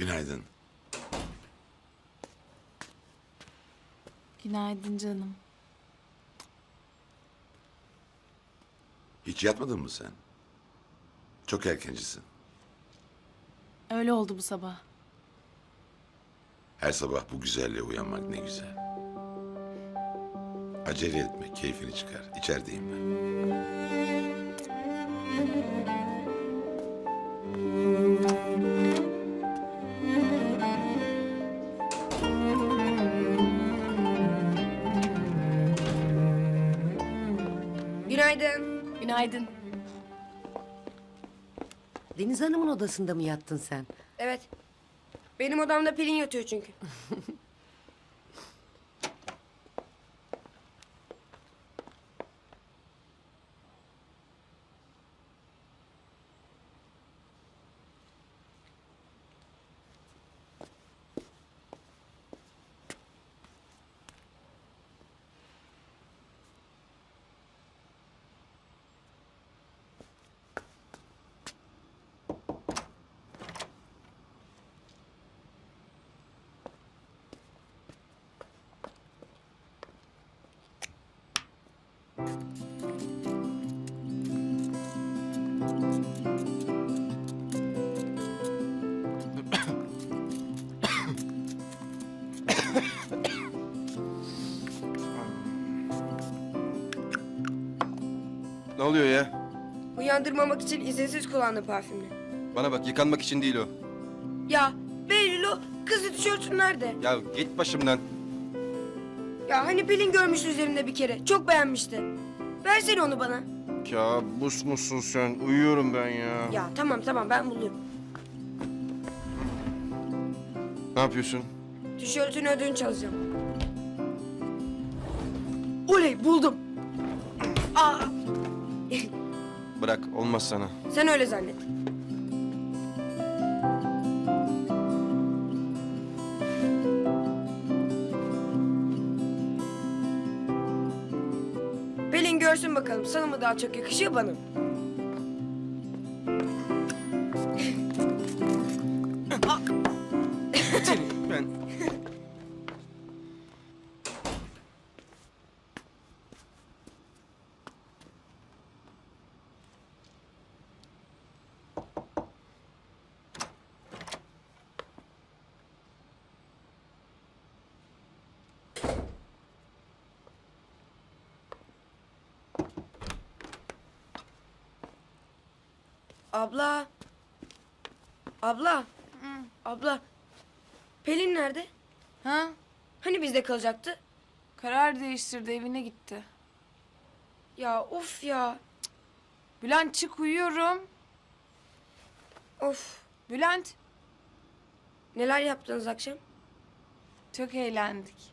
Günaydın. Günaydın canım. Hiç yatmadın mı sen? Çok erkencisin. Öyle oldu bu sabah. Her sabah bu güzelliğe uyanmak ne güzel. Acele etme, keyfini çıkar. İçerideyim ben. Günaydın. Günaydın. Deniz Hanım'ın odasında mı yattın sen? Evet. Benim odamda Pelin yatıyor çünkü. Ne oluyor ya? Uyandırmamak için izinsiz kullandım parfümünü. Bana bak yıkanmak için değil o. Ya Behlül o kızı tişörtün nerede? Ya git başımdan. Ya hani Pelin görmüştü üzerinde bir kere. Çok beğenmişti. Versene onu bana. Kabus musun sen? Uyuyorum ben ya. Ya tamam tamam ben bulurum. Ne yapıyorsun? Tişörtün ödünç alacağım. Oley buldum. Bırak olmaz sana. sen öyle zannet. Pelin görsün bakalım sana mı daha çok yakışıyor bana mı? Abla. Abla. Abla. Pelin nerede? Ha? Hani bizde kalacaktı? Karar değiştirdi evine gitti. Ya of ya. Bülent çık uyuyorum. Of. Bülent Neler yaptınız akşam? çok eğlendik.